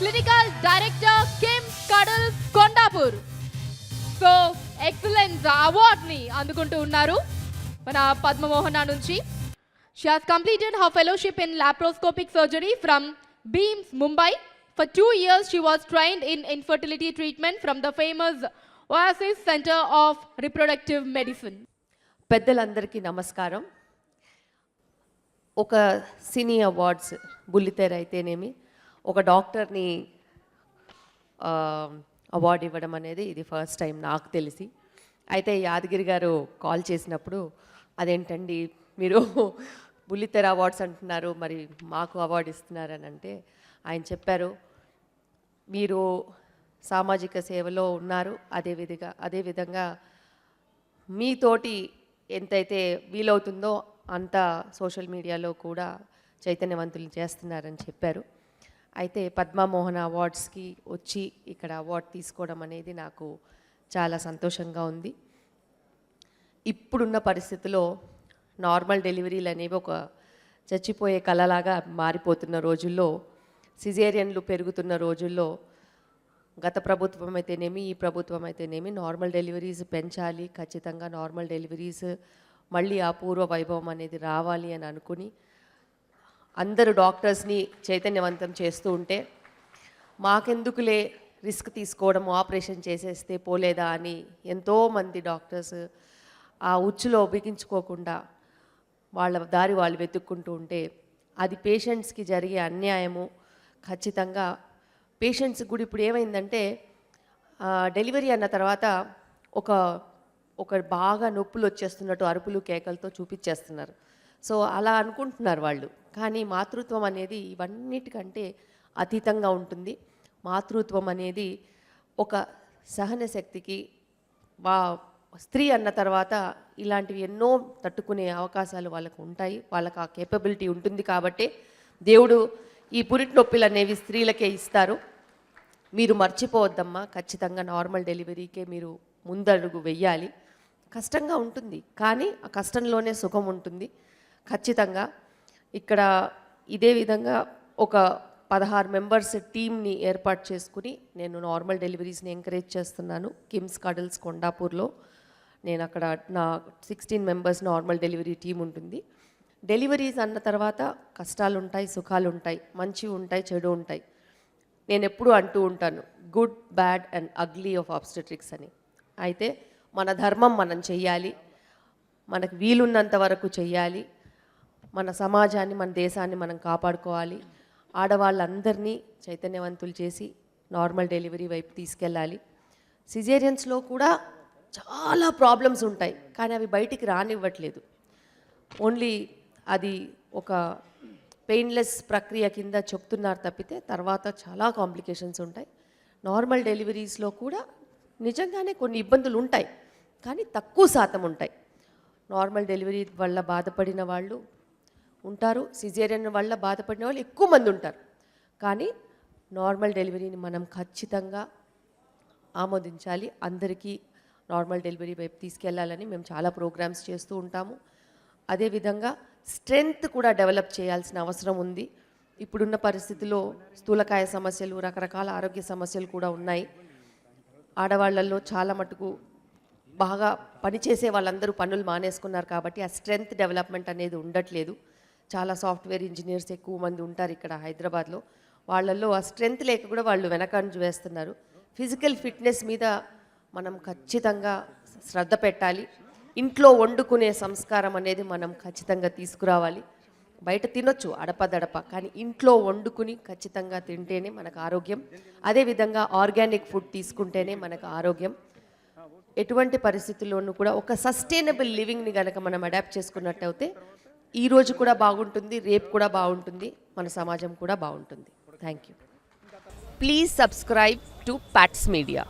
Clinical director KIMS Cuddles Kondapur so excellence అవార్డ్ని అందుకుంటూ ఉన్నారు మన పద్మమోహన నుంచి. She has completed her fellowship in laparoscopic surgery from BIMS Mumbai for two years she was trained in infertility treatment from the famous Oasis Centre of Reproductive Medicine పెద్దలందరికీ నమస్కారం. ఒక సినీ awards బుల్లితెర అయితేనేమి ఒక డాక్టర్ని అవార్డు ఇవ్వడం అనేది ఇది ఫస్ట్ టైం నాకు తెలిసి. అయితే యాదగిరి గారు కాల్ చేసినప్పుడు అదేంటండి మీరు బుల్లితెర అవార్డ్స్ అంటున్నారు మరి మాకు అవార్డు ఇస్తున్నారని అంటే ఆయన చెప్పారు మీరు సామాజిక సేవలో ఉన్నారు అదే విధంగా మీతోటి ఎంతైతే వీలవుతుందో అంత సోషల్ మీడియాలో కూడా చైతన్యవంతులు చేస్తున్నారని చెప్పారు. అయితే పద్మమోహన అవార్డ్స్కి వచ్చి ఇక్కడ అవార్డు తీసుకోవడం అనేది నాకు చాలా సంతోషంగా ఉంది. ఇప్పుడున్న పరిస్థితిలో నార్మల్ డెలివరీలు అనేవి ఒక చచ్చిపోయే కళలాగా మారిపోతున్న రోజుల్లో సిజేరియన్లు పెరుగుతున్న రోజుల్లో గత ప్రభుత్వం అయితేనేమి ఈ ప్రభుత్వం అయితేనేమి నార్మల్ డెలివరీస్ పెంచాలి ఖచ్చితంగా నార్మల్ డెలివరీస్ మళ్ళీ ఆ పూర్వ వైభవం అనేది రావాలి అని అనుకుని అందరు డాక్టర్స్ని చైతన్యవంతం చేస్తూ ఉంటే మాకెందుకులే రిస్క్ తీసుకోవడం ఆపరేషన్ చేసేస్తే పోలేదా అని ఎంతోమంది డాక్టర్స్ ఆ ఉచ్చులో బిగించుకోకుండా వాళ్ళ దారి వాళ్ళు వెతుక్కుంటూ ఉంటే అది పేషెంట్స్కి జరిగే అన్యాయము. ఖచ్చితంగా పేషెంట్స్ కూడా ఇప్పుడు ఏమైందంటే డెలివరీ అన్న తర్వాత ఒక ఒక బాగా నొప్పులు వచ్చేస్తున్నట్టు అరుపులు కేకలతో చూపించేస్తున్నారు. సో అలా అనుకుంటున్నారు వాళ్ళు. కానీ మాతృత్వం అనేది ఇవన్నిటికంటే అతీతంగా ఉంటుంది. మాతృత్వం అనేది ఒక సహన శక్తికి వా స్త్రీ అన్న తర్వాత ఇలాంటివి ఎన్నో తట్టుకునే అవకాశాలు వాళ్ళకు ఉంటాయి. వాళ్ళకి ఆ కేపబిలిటీ ఉంటుంది కాబట్టి దేవుడు ఈ పురిటి నొప్పిలు అనేవి స్త్రీలకే ఇస్తారు. మీరు మర్చిపోవద్దమ్మా ఖచ్చితంగా నార్మల్ డెలివరీకే మీరు ముందడుగు వెయ్యాలి. కష్టంగా ఉంటుంది కానీ ఆ కష్టంలోనే సుఖం ఉంటుంది. ఖచ్చితంగా ఇక్కడ ఇదే విధంగా ఒక పదహారు మెంబర్స్ టీమ్ని ఏర్పాటు చేసుకుని నేను నార్మల్ డెలివరీస్ని ఎంకరేజ్ చేస్తున్నాను. కిమ్స్ కడల్స్ కొండాపూర్లో. నేను అక్కడ నా sixteen members normal delivery team ఉంటుంది. డెలివరీస్ అన్న తర్వాత కష్టాలు ఉంటాయి సుఖాలు ఉంటాయి మంచి ఉంటాయి చెడు ఉంటాయి. నేను ఎప్పుడూ అంటూ ఉంటాను good bad and ugly of obstetrics అని. అయితే మన ధర్మం మనం చెయ్యాలి మనకు వీలున్నంత వరకు చెయ్యాలి మన సమాజాన్ని మన దేశాన్ని మనం కాపాడుకోవాలి. ఆడవాళ్ళందరినీ చైతన్యవంతులు చేసి నార్మల్ డెలివరీ వైపు తీసుకెళ్ళాలి. సిజేరియన్స్లో కూడా చాలా ప్రాబ్లమ్స్ ఉంటాయి కానీ అవి బయటికి రానివ్వట్లేదు. ఓన్లీ అది ఒక పెయిన్లెస్ ప్రక్రియ కింద చెప్తున్నారు తప్పితే తర్వాత చాలా కాంప్లికేషన్స్ ఉంటాయి. నార్మల్ డెలివరీస్లో కూడా నిజంగానే కొన్ని ఇబ్బందులు ఉంటాయి కానీ తక్కువ శాతం ఉంటాయి. నార్మల్ డెలివరీ వల్ల బాధపడిన వాళ్ళు ఉంటారు. సిజేరియన్ వల్ల బాధపడిన వాళ్ళు ఎక్కువ మంది ఉంటారు. కానీ నార్మల్ డెలివరీని మనం ఖచ్చితంగా ఆమోదించాలి. అందరికీ నార్మల్ డెలివరీ వైపు తీసుకెళ్ళాలని మేము చాలా ప్రోగ్రామ్స్ చేస్తూ ఉంటాము. అదేవిధంగా స్ట్రెంగ్త్ కూడా డెవలప్ చేయాల్సిన అవసరం ఉంది. ఇప్పుడున్న పరిస్థితిలో స్థూలకాయ సమస్యలు రకరకాల ఆరోగ్య సమస్యలు కూడా ఉన్నాయి. ఆడవాళ్ళల్లో చాలా మటుకు బాగా పనిచేసే వాళ్ళందరూ పనులు మానేసుకున్నారు కాబట్టి ఆ స్ట్రెంగ్త్ డెవలప్మెంట్ అనేది ఉండట్లేదు. చాలా సాఫ్ట్వేర్ ఇంజనీర్స్ ఎక్కువ మంది ఉంటారు ఇక్కడ హైదరాబాద్లో. వాళ్ళల్లో ఆ స్ట్రెంగ్త్ లేక కూడా వాళ్ళు వెనకంజు వేస్తున్నారు. ఫిజికల్ ఫిట్నెస్ మీద మనం ఖచ్చితంగా శ్రద్ధ పెట్టాలి. ఇంట్లో వండుకునే సంస్కారం అనేది మనం ఖచ్చితంగా తీసుకురావాలి. బయట తినొచ్చు అడపదడప కానీ ఇంట్లో వండుకుని ఖచ్చితంగా తింటేనే మనకు ఆరోగ్యం. అదేవిధంగా ఆర్గానిక్ ఫుడ్ తీసుకుంటేనే మనకు ఆరోగ్యం. ఎటువంటి పరిస్థితుల్లోనూ కూడా ఒక సస్టైనబుల్ లివింగ్ని కనుక మనం అడాప్ట్ చేసుకున్నట్టయితే ఈరోజు కూడా బాగుంటుంది రేపు కూడా బాగుంటుంది మన సమాజం కూడా బాగుంటుంది. Thank you please subscribe to Pats Media